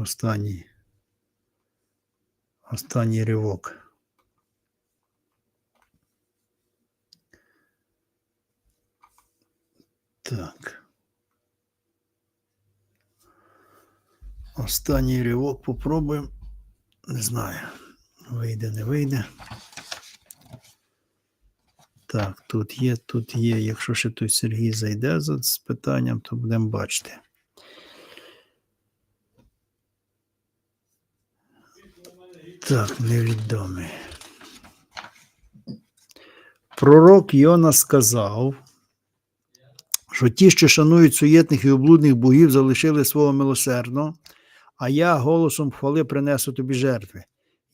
Останній. Останній ривок. Так. Останній ривок попробуємо. Не знаю. Вийде, не вийде. Так, тут є, тут є. Якщо ще той Сергій зайде за з питанням, то будемо бачити. Так, невідомий. Пророк Йона сказав, що ті, що шанують суєтних і облудних богів, залишили свого милосердного, а я голосом хвали принесу тобі жертви.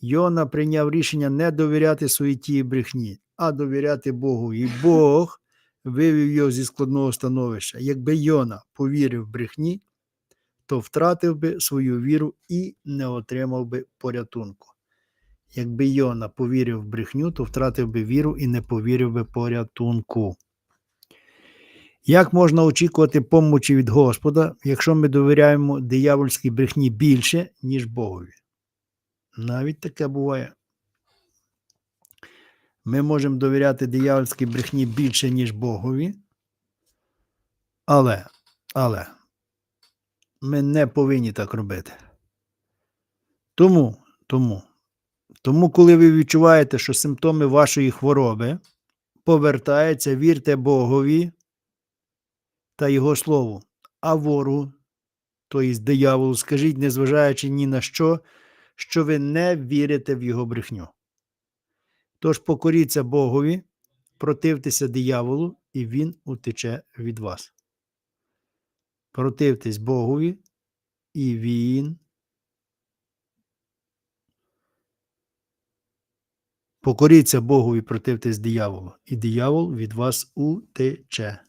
Йона прийняв рішення не довіряти суєті і брехні, а довіряти Богу. І Бог вивів його зі складного становища. Якби Йона повірив брехні, то втратив би свою віру і не отримав би порятунку. Якби Йона повірив в брехню, то втратив би віру і не повірив би порятунку. Як можна очікувати помочі від Господа, якщо ми довіряємо диявольській брехні більше, ніж Богові? Навіть таке буває. Ми можемо довіряти диявольській брехні більше, ніж Богові. Але, але ми не повинні так робити. Тому, тому, тому, коли ви відчуваєте, що симптоми вашої хвороби повертаються, вірте Богові та Його Слову, а ворогу, тобто дияволу, скажіть, незважаючи ні на що, що ви не вірите в його брехню. Тож покоріться Богові, противтеся дияволу, і він утече від вас. Противтесь Богові, і він. Покоріться Богові, противтесь дияволу, і диявол від вас утече.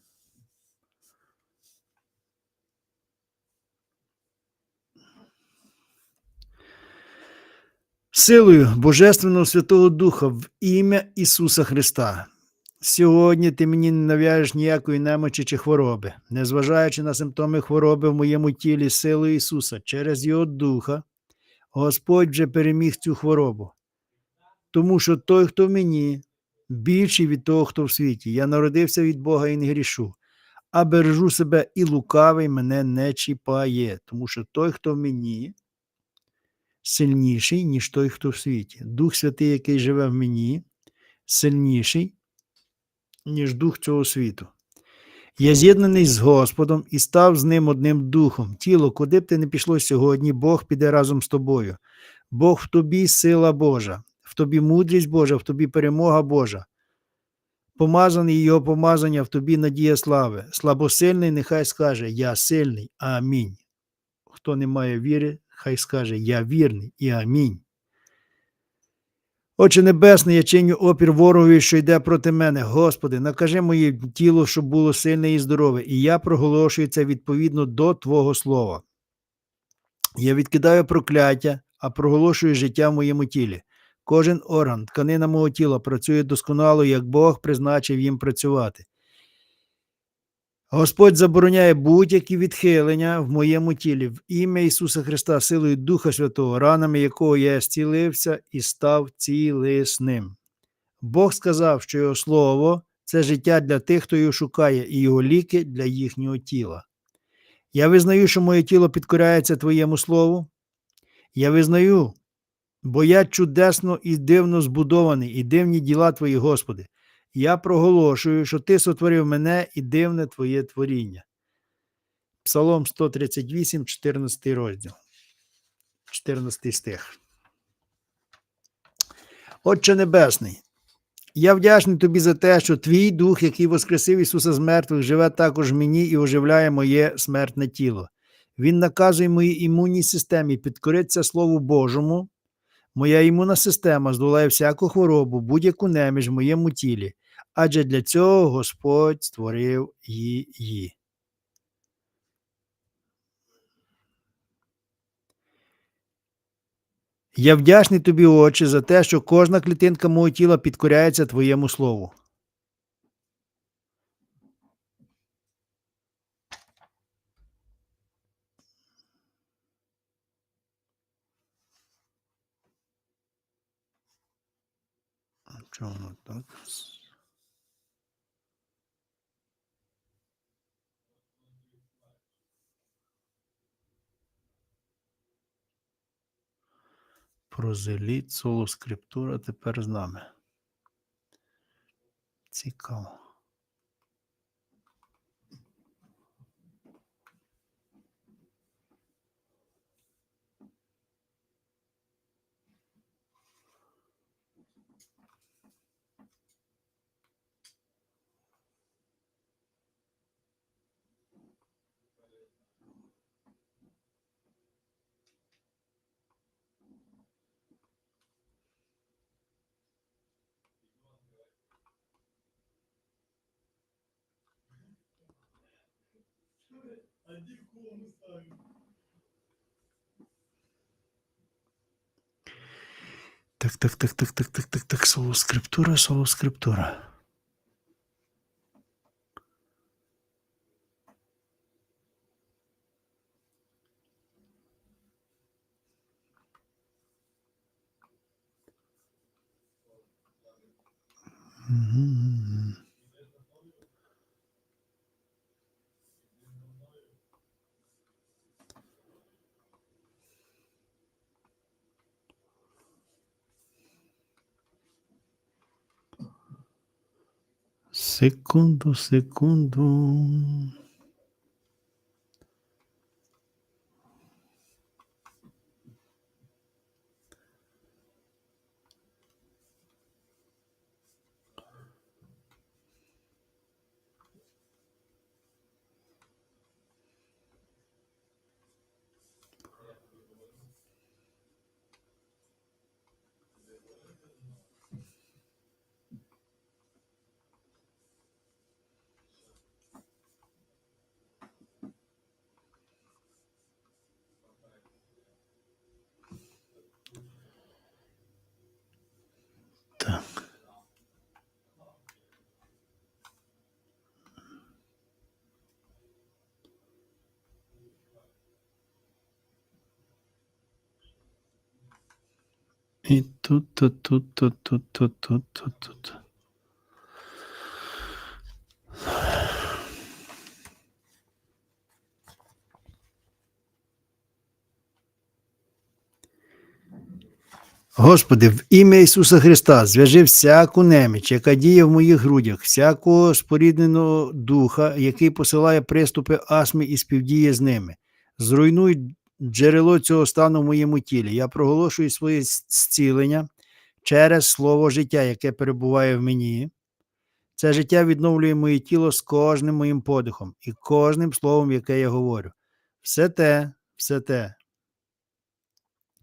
Силою Божественного Святого Духа в ім'я Ісуса Христа. Сьогодні ти мені не нав'яжеш ніякої немочі чи хвороби, незважаючи на симптоми хвороби в моєму тілі силою Ісуса, через Його Духа, Господь вже переміг цю хворобу. Тому що той, хто в мені, більший від того, хто в світі. Я народився від Бога і не грішу, а бережу себе і лукавий мене не чіпає, тому що той, хто в мені, сильніший, ніж той, хто в світі. Дух Святий, який живе в мені, сильніший, ніж дух цього світу. Я з'єднаний з Господом і став з ним одним духом. Тіло, куди б ти не пішло сьогодні, Бог піде разом з тобою. Бог в тобі сила Божа, в тобі мудрість Божа, в тобі перемога Божа. Помазаний його помазання в тобі надія слави. Слабосильний, нехай скаже: Я сильний. Амінь. Хто не має віри, хай скаже Я вірний і амінь. Отче Небесний, я чиню опір ворогові, що йде проти мене. Господи, накажи моє тіло, щоб було сильне і здорове, і я проголошую це відповідно до Твого слова. Я відкидаю прокляття, а проголошую життя в моєму тілі. Кожен орган, тканина мого тіла працює досконало, як Бог призначив їм працювати. Господь забороняє будь-які відхилення в моєму тілі в ім'я Ісуса Христа, силою Духа Святого, ранами якого я зцілився і став цілисним. Бог сказав, що Його Слово це життя для тих, хто його шукає, і його ліки для їхнього тіла. Я визнаю, що моє тіло підкоряється Твоєму Слову. Я визнаю, бо я чудесно і дивно збудований, і дивні діла Твої, Господи. Я проголошую, що Ти сотворив мене і дивне Твоє творіння. Псалом 138, 14 розділ, 14 стих. Отче Небесний, я вдячний тобі за те, що твій дух, який воскресив Ісуса з мертвих, живе також в мені і оживляє моє смертне тіло. Він наказує моїй імунній системі підкоритися Слову Божому. Моя імунна система здолає всяку хворобу, будь-яку неміж в моєму тілі, адже для цього Господь створив її. Я вдячний тобі, Отче, за те, що кожна клітинка мого тіла підкоряється Твоєму Слову. Чого так? Прозеліт, соло скриптура тепер з нами. Цікаво. Так, так, так, так, так, так, так, так, соло скриптура, соло скриптура. Мгм. Segundo, segundo. І тут, тут, тут, тут, тут, тут, тут, тут, тут. Господи, в ім'я Ісуса Христа зв'яжи всяку неміч, яка діє в моїх грудях, всякого спорідненого духа, який посилає приступи астми і співдіє з ними. Зруйнуй джерело цього стану в моєму тілі. Я проголошую своє зцілення через слово життя, яке перебуває в мені. Це життя відновлює моє тіло з кожним моїм подихом і кожним словом, яке я говорю. Все те, все те,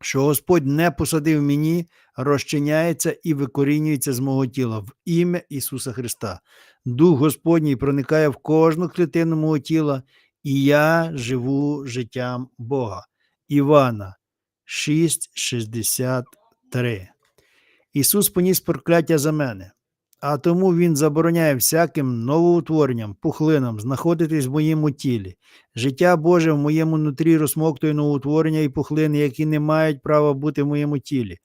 що Господь не посадив мені, розчиняється і викорінюється з мого тіла в ім'я Ісуса Христа. Дух Господній проникає в кожну клітину мого тіла, і я живу життям Бога. Івана 6,63. Ісус поніс прокляття за мене, а тому Він забороняє всяким новоутворенням, пухлинам знаходитись в моєму тілі. Життя Боже в моєму нутрі розмоктує новоутворення і пухлини, які не мають права бути в моєму тілі.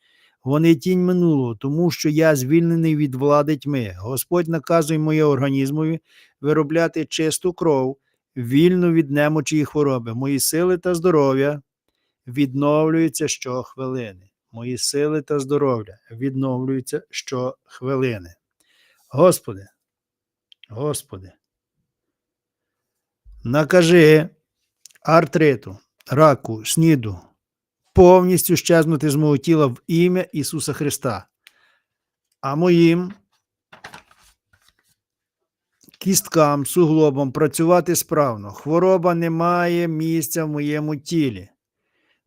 Вони тінь минулого, тому що я звільнений від влади тьми. Господь наказує моє організмові виробляти чисту кров, вільну від немочі і хвороби. Мої сили та здоров'я відновлюються щохвилини. Мої сили та здоров'я відновлюються щохвилини. Господи, Господи, накажи артриту, раку, сніду повністю щезнути з мого тіла в ім'я Ісуса Христа, а моїм кісткам, суглобам працювати справно. Хвороба не має місця в моєму тілі.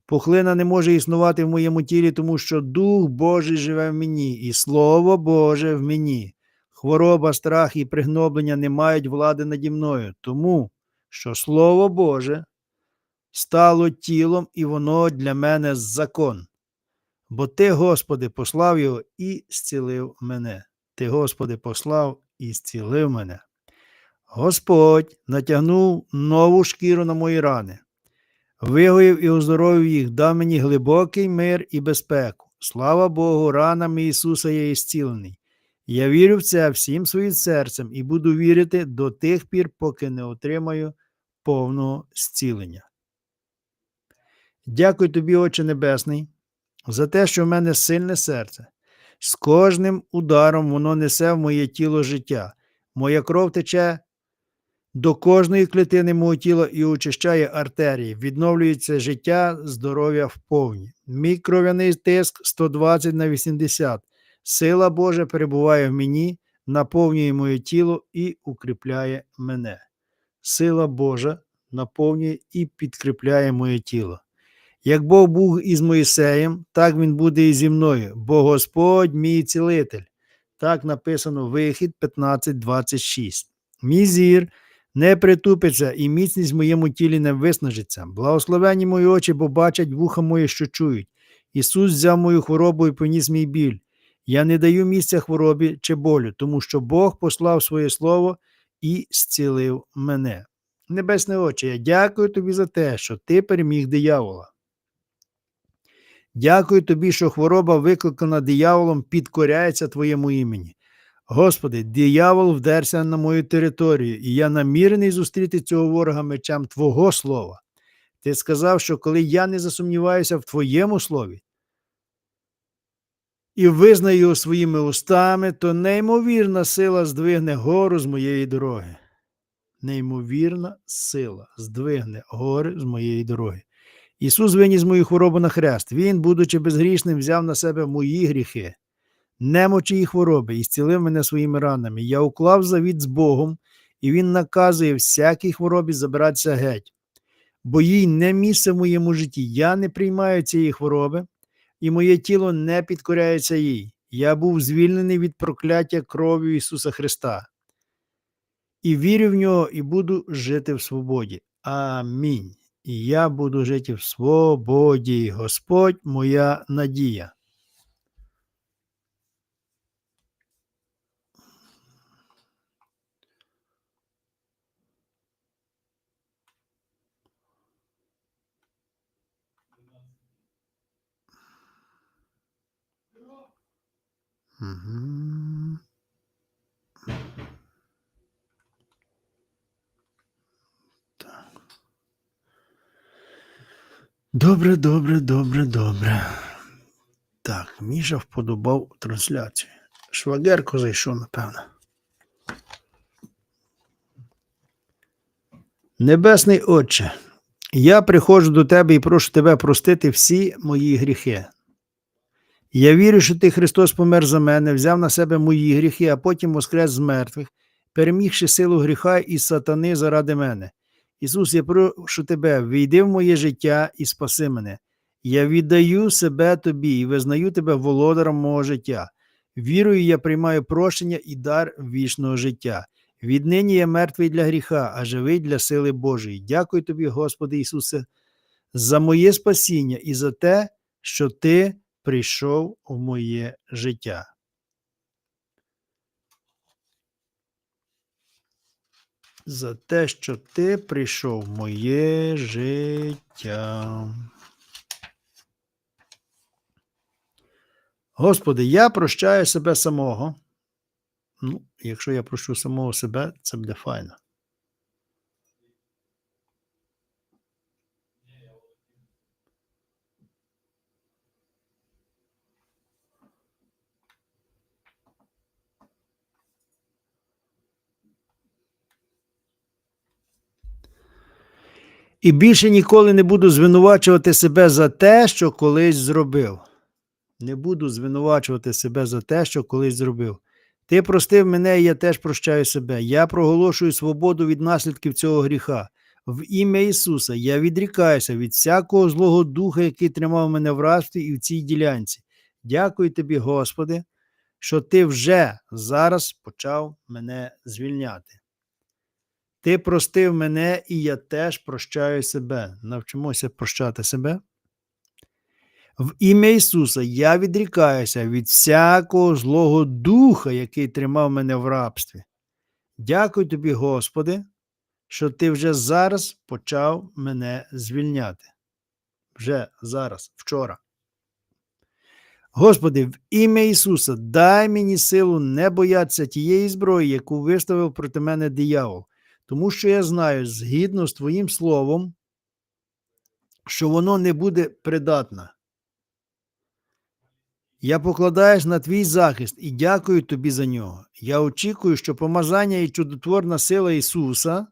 Пухлина не може існувати в моєму тілі, тому що Дух Божий живе в мені, і Слово Боже в мені. Хвороба, страх і пригноблення не мають влади наді мною, тому що Слово Боже стало тілом, і воно для мене закон. Бо ти, Господи, послав його і зцілив мене. Ти, Господи, послав і зцілив мене. Господь натягнув нову шкіру на мої рани, вигоїв і оздоровив їх, дав мені глибокий мир і безпеку. Слава Богу, ранами Ісуса є зцілений. Я вірю в це всім своїм серцем і буду вірити до тих пір, поки не отримаю повного зцілення. Дякую тобі, Отче Небесний, за те, що в мене сильне серце. З кожним ударом воно несе в моє тіло життя. Моя кров тече до кожної клітини мого тіла і очищає артерії, відновлюється життя, здоров'я вповні. Мій кров'яний тиск 120 на 80. Сила Божа перебуває в мені, наповнює моє тіло і укріпляє мене. Сила Божа наповнює і підкріпляє моє тіло. Як Бог був із Моїсеєм, так він буде і зі мною, бо Господь мій цілитель. Так написано Вихід 15.26. Мій зір не притупиться, і міцність в моєму тілі не виснажиться. Благословені мої очі, бо бачать вуха мої, що чують. Ісус взяв мою хворобу і поніс мій біль. Я не даю місця хворобі чи болю, тому що Бог послав своє слово і зцілив мене. Небесне Отче, я дякую тобі за те, що ти переміг диявола. Дякую тобі, що хвороба, викликана дияволом, підкоряється твоєму імені. Господи, диявол вдерся на мою територію, і я намірений зустріти цього ворога мечем Твого слова. Ти сказав, що коли я не засумніваюся в Твоєму слові і визнаю його своїми устами, то неймовірна сила здвигне гору з моєї дороги. Неймовірна сила здвигне гори з моєї дороги. Ісус виніс мою хворобу на хрест. Він, будучи безгрішним, взяв на себе мої гріхи, немочі і хвороби, і зцілив мене своїми ранами. Я уклав завіт з Богом, і Він наказує всякій хворобі забиратися геть. Бо їй не місце в моєму житті. Я не приймаю цієї хвороби, і моє тіло не підкоряється їй. Я був звільнений від прокляття кров'ю Ісуса Христа. І вірю в нього, і буду жити в свободі. Амінь і я буду жити в свободі. Господь моя надія. Добре, добре, добре, добре. Так, Міша вподобав трансляцію. Швагерко зайшов, напевно. Небесний Отче, я приходжу до Тебе і прошу Тебе простити всі мої гріхи. Я вірю, що Ти, Христос, помер за мене, взяв на себе мої гріхи, а потім воскрес з мертвих, перемігши силу гріха і сатани заради мене. Ісус, я прошу тебе, війди в моє життя і спаси мене. Я віддаю себе тобі і визнаю тебе володаром мого життя. Вірою, я приймаю прощення і дар вічного життя. Віднині я мертвий для гріха, а живий для сили Божої. Дякую тобі, Господи Ісусе, за моє спасіння і за те, що Ти прийшов в моє життя. за те, що ти прийшов в моє життя. Господи, я прощаю себе самого. Ну, якщо я прощу самого себе, це буде файно. І більше ніколи не буду звинувачувати себе за те, що колись зробив. Не буду звинувачувати себе за те, що колись зробив. Ти простив мене, і я теж прощаю себе. Я проголошую свободу від наслідків цього гріха. В ім'я Ісуса я відрікаюся від всякого злого духа, який тримав мене в рабстві і в цій ділянці. Дякую тобі, Господи, що Ти вже зараз почав мене звільняти. Ти простив мене, і я теж прощаю себе. Навчимося прощати себе. В ім'я Ісуса я відрікаюся від всякого злого духа, який тримав мене в рабстві. Дякую тобі, Господи, що ти вже зараз почав мене звільняти. Вже зараз, вчора. Господи, в ім'я Ісуса, дай мені силу не боятися тієї зброї, яку виставив проти мене диявол, тому що я знаю, згідно з Твоїм словом, що воно не буде придатне. Я покладаюсь на твій захист і дякую тобі за нього. Я очікую, що помазання і чудотворна сила Ісуса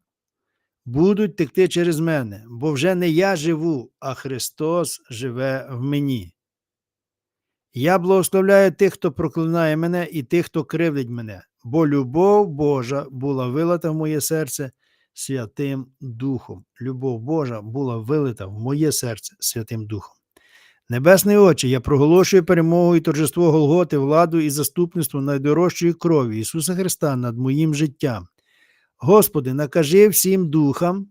будуть текти через мене, бо вже не я живу, а Христос живе в мені. Я благословляю тих, хто проклинає мене, і тих, хто кривдить мене, бо любов Божа була вилита в моє серце Святим Духом. Любов Божа була вилита в моє серце Святим Духом. Небесний Отче, я проголошую перемогу і торжество Голготи, владу і заступництво найдорожчої крові Ісуса Христа над моїм життям. Господи, накажи всім духам,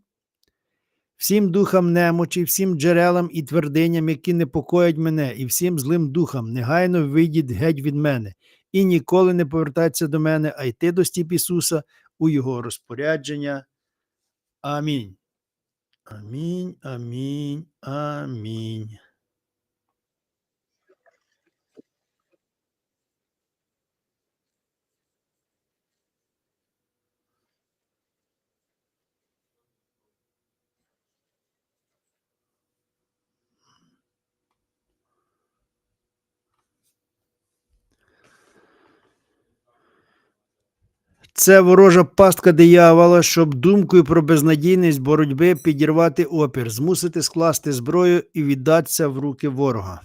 всім духам немочі, всім джерелам і твердиням, які непокоять мене, і всім злим духам, негайно вийдіть геть від мене, і ніколи не повертатися до мене, а йти до стіп Ісуса у Його розпорядження. Амінь. Амінь, амінь, амінь. Це ворожа пастка диявола, щоб думкою про безнадійність боротьби підірвати опір, змусити скласти зброю і віддатися в руки ворога.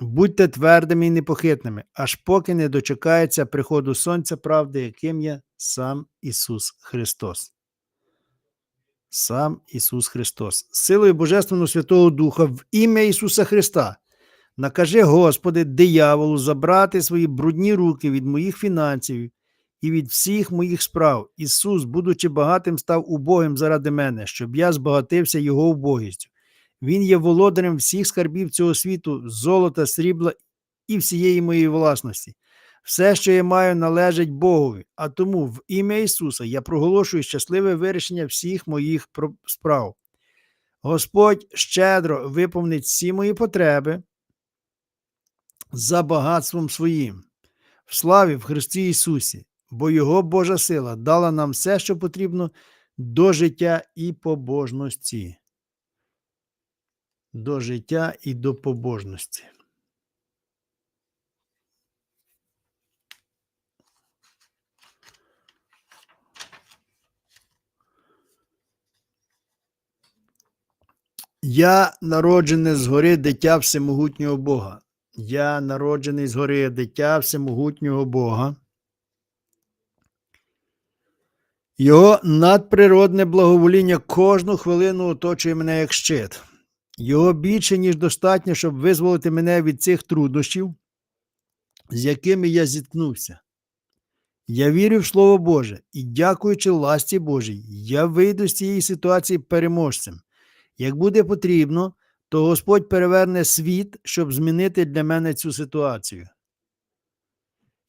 Будьте твердими і непохитними, аж поки не дочекається приходу Сонця правди, яким є сам Ісус Христос. Сам Ісус Христос. Силою Божественного Святого Духа в ім'я Ісуса Христа. Накажи, Господи, дияволу забрати свої брудні руки від моїх фінансів і від всіх моїх справ. Ісус, будучи багатим, став убогим заради мене, щоб я збагатився Його убогістю. Він є володарем всіх скарбів цього світу, золота, срібла і всієї моєї власності. Все, що я маю, належить Богові, а тому в ім'я Ісуса я проголошую щасливе вирішення всіх моїх справ. Господь щедро виповнить всі мої потреби за багатством своїм, в славі в Христі Ісусі, бо Його Божа сила дала нам все, що потрібно до життя і побожності. До життя і до побожності. Я народжене згори дитя всемогутнього Бога. Я народжений згори дитя всемогутнього Бога. Його надприродне благовоління кожну хвилину оточує мене як щит. Його більше, ніж достатньо, щоб визволити мене від цих труднощів, з якими я зіткнувся. Я вірю в Слово Боже і, дякуючи ласті Божій, я вийду з цієї ситуації переможцем. Як буде потрібно, то Господь переверне світ, щоб змінити для мене цю ситуацію.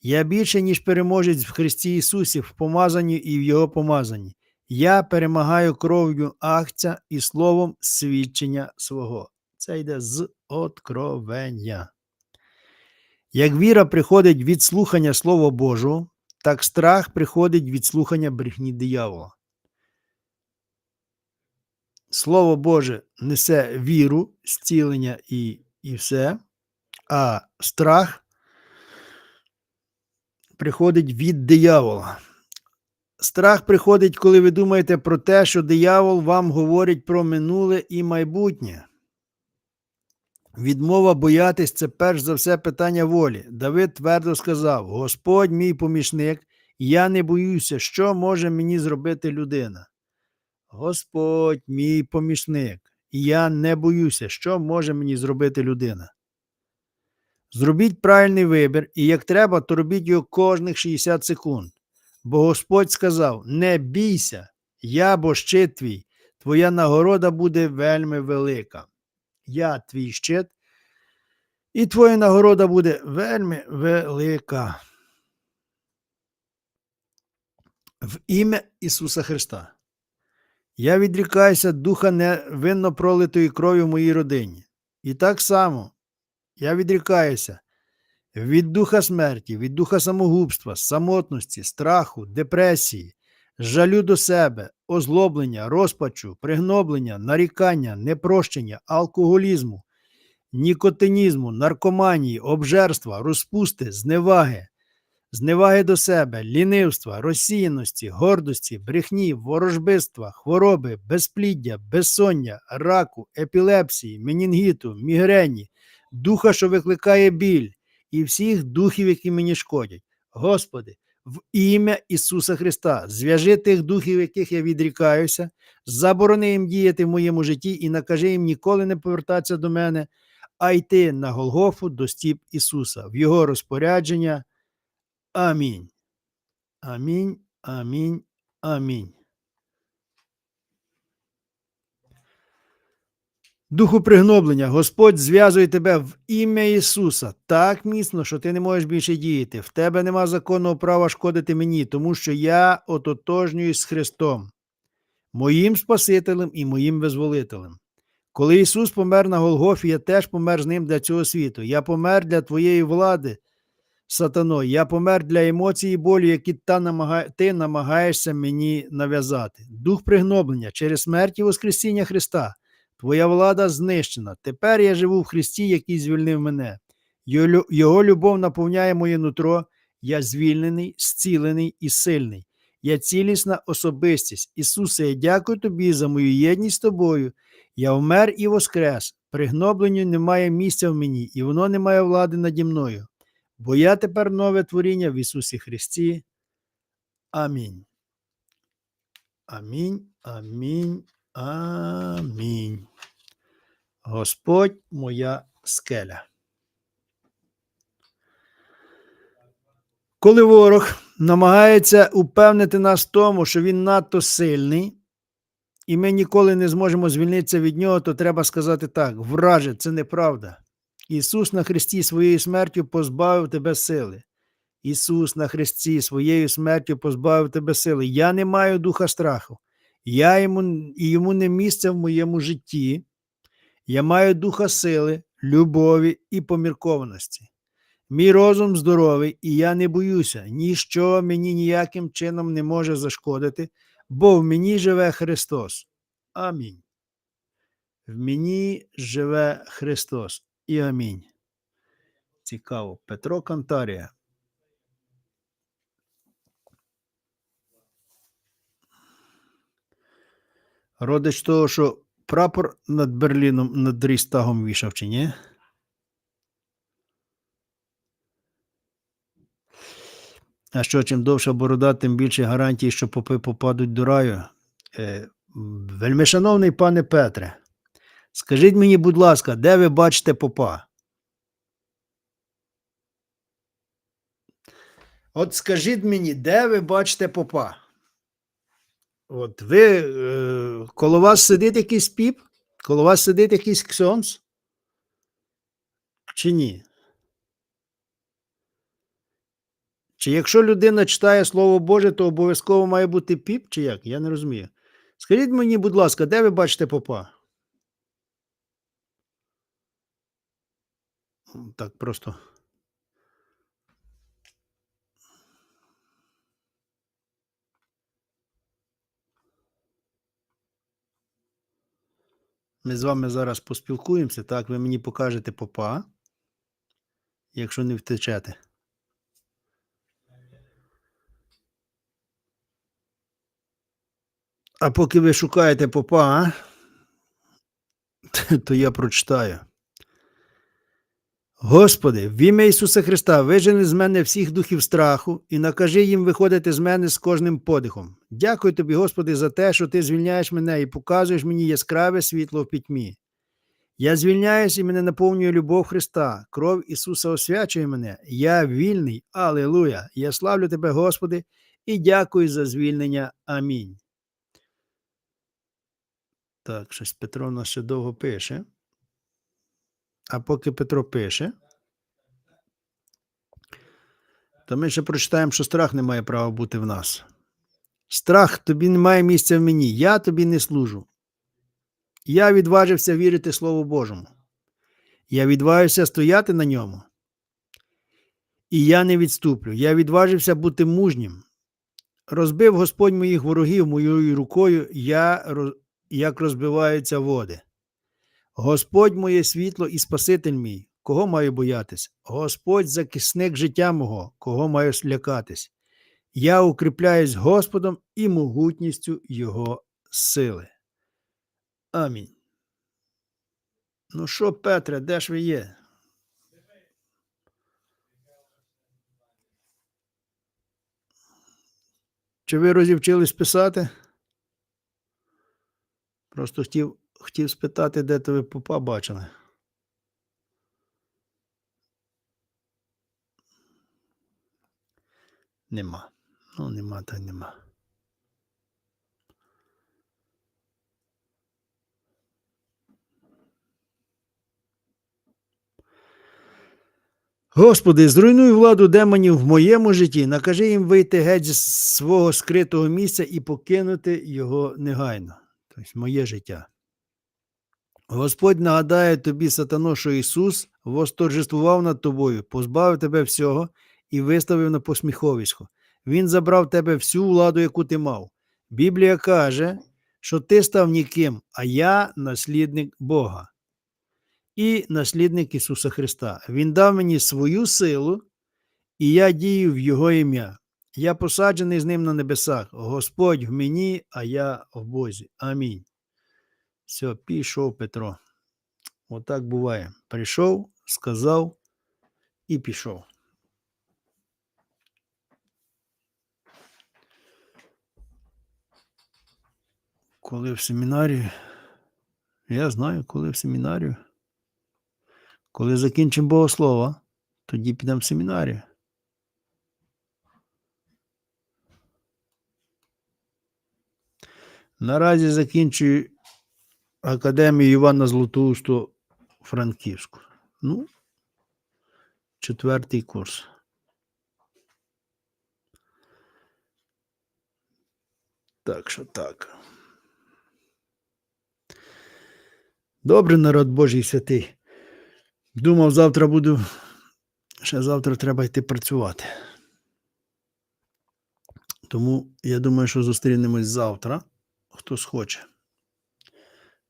Я більше, ніж переможець в Христі Ісусі, в помазанні і в Його помазанні. Я перемагаю кров'ю Ахця і словом свідчення свого. Це йде з откровення. Як віра приходить від слухання Слова Божого, так страх приходить від слухання брехні диявола. Слово Боже несе віру, зцілення і, і все, а страх приходить від диявола. Страх приходить, коли ви думаєте про те, що диявол вам говорить про минуле і майбутнє. Відмова боятись це перш за все питання волі. Давид твердо сказав: Господь мій помічник, я не боюся, що може мені зробити людина. Господь мій помічник, я не боюся, що може мені зробити людина. Зробіть правильний вибір, і як треба, то робіть його кожних 60 секунд. Бо Господь сказав: Не бійся, я бо щит твій, твоя нагорода буде вельми велика. Я твій щит, і твоя нагорода буде вельми велика. В ім'я Ісуса Христа. Я відрікаюся духа невинно пролитої крові в моїй родині. І так само я відрікаюся. Від духа смерті, від духа самогубства, самотності, страху, депресії, жалю до себе, озлоблення, розпачу, пригноблення, нарікання, непрощення, алкоголізму, нікотинізму, наркоманії, обжерства, розпусти, зневаги, зневаги до себе, лінивства, розсіяності, гордості, брехні, ворожбиства, хвороби, безпліддя, безсоння, раку, епілепсії, менінгіту, мігрені, духа, що викликає біль, і всіх духів, які мені шкодять. Господи, в ім'я Ісуса Христа, зв'яжи тих духів, яких я відрікаюся, заборони їм діяти в моєму житті і накажи їм ніколи не повертатися до мене, а йти на Голгофу до стіп Ісуса, в Його розпорядження. Амінь. Амінь. Амінь. Амінь. Духу пригноблення, Господь зв'язує тебе в ім'я Ісуса так міцно, що ти не можеш більше діяти. В тебе нема законного права шкодити мені, тому що я ототожнююсь з Христом, моїм Спасителем і моїм визволителем. Коли Ісус помер на Голгофі, я теж помер з ним для цього світу. Я помер для твоєї влади, сатано. Я помер для емоцій і болю, які ти намагаєшся мені нав'язати. Дух пригноблення через смерть і Воскресіння Христа. Твоя влада знищена. Тепер я живу в Христі, який звільнив мене. Його любов наповняє моє нутро. Я звільнений, зцілений і сильний. Я цілісна особистість. Ісусе, я дякую тобі за мою єдність з тобою. Я вмер і воскрес. Пригнобленню немає місця в мені, і воно не має влади наді мною. Бо я тепер нове творіння в Ісусі Христі. Амінь. Амінь. Амінь. Амінь. Господь моя скеля. Коли ворог намагається упевнити нас в тому, що він надто сильний, і ми ніколи не зможемо звільнитися від нього, то треба сказати так: враже, це неправда. Ісус на Христі своєю смертю позбавив тебе сили. Ісус на Христі своєю смертю позбавив тебе сили. Я не маю духа страху. Я йому, і йому не місце в моєму житті. Я маю духа сили, любові і поміркованості. Мій розум здоровий, і я не боюся, ніщо мені ніяким чином не може зашкодити, бо в мені живе Христос. Амінь. В мені живе Христос. І амінь. Цікаво. Петро Кантарія. Родич того, що прапор над Берліном над Рістагом вішав, чи ні? А що, чим довша борода, тим більше гарантій, що попи попадуть до раю. Е, вельмишановний пане Петре, скажіть мені, будь ласка, де ви бачите попа? От скажіть мені, де ви бачите попа? От ви е, коло вас сидить якийсь піп? Коло вас сидить якийсь ксьонс? Чи ні? Чи якщо людина читає Слово Боже, то обов'язково має бути піп, чи як? Я не розумію. Скажіть мені, будь ласка, де ви бачите попа? Так просто. Ми з вами зараз поспілкуємося, так, ви мені покажете попа, якщо не втечете. А поки ви шукаєте попа, то я прочитаю. Господи, в ім'я Ісуса Христа, вижени з мене всіх духів страху і накажи їм виходити з мене з кожним подихом. Дякую тобі, Господи, за те, що ти звільняєш мене і показуєш мені яскраве світло в пітьмі. Я звільняюсь і мене наповнює любов Христа. Кров Ісуса освячує мене. Я вільний. Алілуя! Я славлю тебе, Господи, і дякую за звільнення. Амінь. Так, щось Петро нас ще довго пише. А поки Петро пише, то ми ще прочитаємо, що страх не має права бути в нас. Страх тобі не має місця в мені. Я тобі не служу. Я відважився вірити Слову Божому. Я відважився стояти на ньому. і я не відступлю. Я відважився бути мужнім. Розбив Господь моїх ворогів моєю рукою, я, як розбиваються води. Господь моє світло і Спаситель мій, кого маю боятись? Господь захисник життя мого, кого маю слякатись? Я укріпляюсь Господом і могутністю Його сили. Амінь. Ну що, Петре, де ж ви є? Чи ви розівчились писати? Просто хотів, хотів спитати, де то ви попа бачили. Нема. Ну, нема та нема. Господи, зруйнуй владу демонів в моєму житті, накажи їм вийти геть з свого скритого місця і покинути його негайно. Тобто моє життя. Господь нагадає тобі, сатано, що Ісус восторжествував над тобою, позбавив тебе всього і виставив на посміховисько. Він забрав тебе всю владу, яку ти мав. Біблія каже, що ти став ніким, а я наслідник Бога і наслідник Ісуса Христа. Він дав мені свою силу, і я дію в Його ім'я. Я посаджений з ним на небесах. Господь в мені, а я в Бозі. Амінь. Все, пішов Петро. Отак буває. Прийшов, сказав і пішов. Коли в семінарію, я знаю, коли в семінарію. Коли закінчимо богослова, тоді підемо в семінарію. Наразі закінчую Академію Івана Златоусту Франківську. Ну, четвертий курс. Так що так. Добре, народ Божий святий. Думав, завтра буду. Ще завтра треба йти працювати. Тому я думаю, що зустрінемось завтра, хто схоче.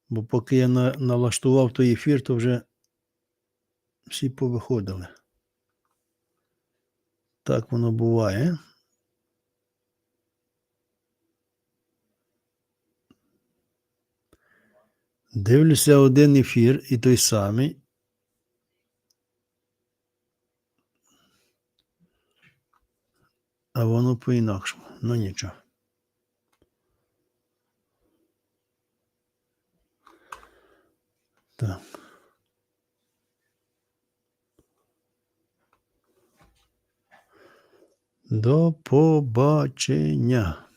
Бо поки я на, налаштував той ефір, то вже всі повиходили. Так воно буває. Дивлюся один ефір і той самий. А воно по-інакшому. Ну нічого. Так. До побачення.